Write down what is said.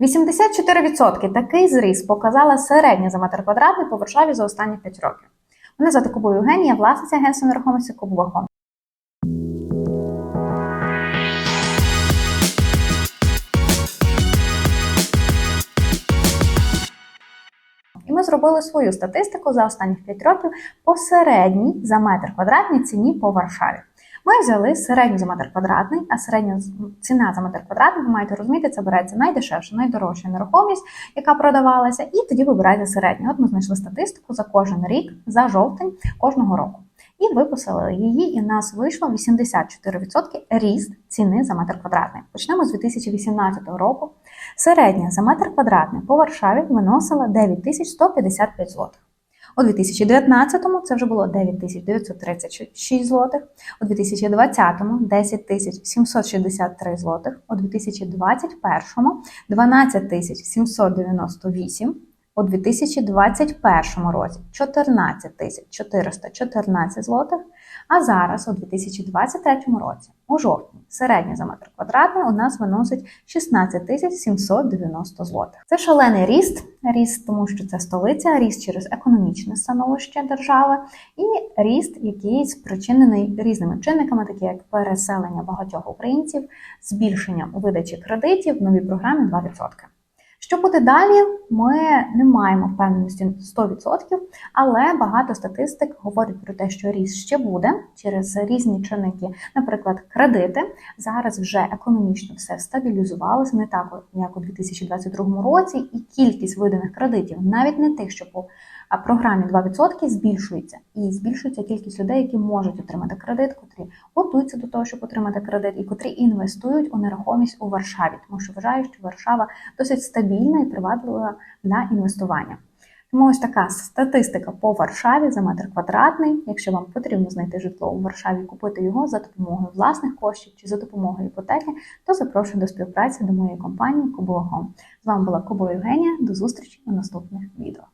84% такий зріст показала середня за метр квадратний по Варшаві за останні 5 років. Мене звати Кубою Євгенія, власниця агентства нерухомості Кубова Хом. І ми зробили свою статистику за останніх 5 років по середній за метр квадратний ціні по Варшаві. Ми взяли середню за метр квадратний, а середня ціна за метр квадратний, ви маєте розуміти, це береться найдешевша, найдорожча нерухомість, яка продавалася, і тоді вибираєте середню. От ми знайшли статистику за кожен рік, за жовтень кожного року. І виписали її, і в нас вийшло 84% ріст ціни за метр квадратний. Почнемо з 2018 року. Середня за метр квадратний по Варшаві виносила 9155 злотих. У 2019-му це вже було 9936 злотих, у 2020-му 10763 злотих, у 2021-му 12798, у 2021 році 14414 злотих, а зараз у 2023 році, у жовтні, середня за метр квадратний у нас виносить 16790 злотих. Це шалений ріст, ріст, тому що це столиця, ріст через економічне становище держави, і ріст, який спричинений різними чинниками, такі як переселення багатьох українців, збільшення видачі кредитів в новій програмі 2%. Що буде далі, ми не маємо впевненості 100%, але багато статистик говорить про те, що ріст ще буде через різні чинники, наприклад, кредити. Зараз вже економічно все стабілізувалося, не так як у 2022 році, і кількість виданих кредитів, навіть не тих, що по програмі 2% збільшується, і збільшується кількість людей, які можуть отримати кредит, котрі готуються до того, щоб отримати кредит, і котрі інвестують у нерухомість у Варшаві, тому що вважають, що Варшава досить стабільна і приваблива для інвестування. Тому ось така статистика по Варшаві за метр квадратний. Якщо вам потрібно знайти житло у Варшаві купити його за допомогою власних коштів чи за допомогою іпотеки, то запрошую до співпраці до моєї компанії Кубова Home. З вами була Кубова Євгенія. До зустрічі у наступних відео.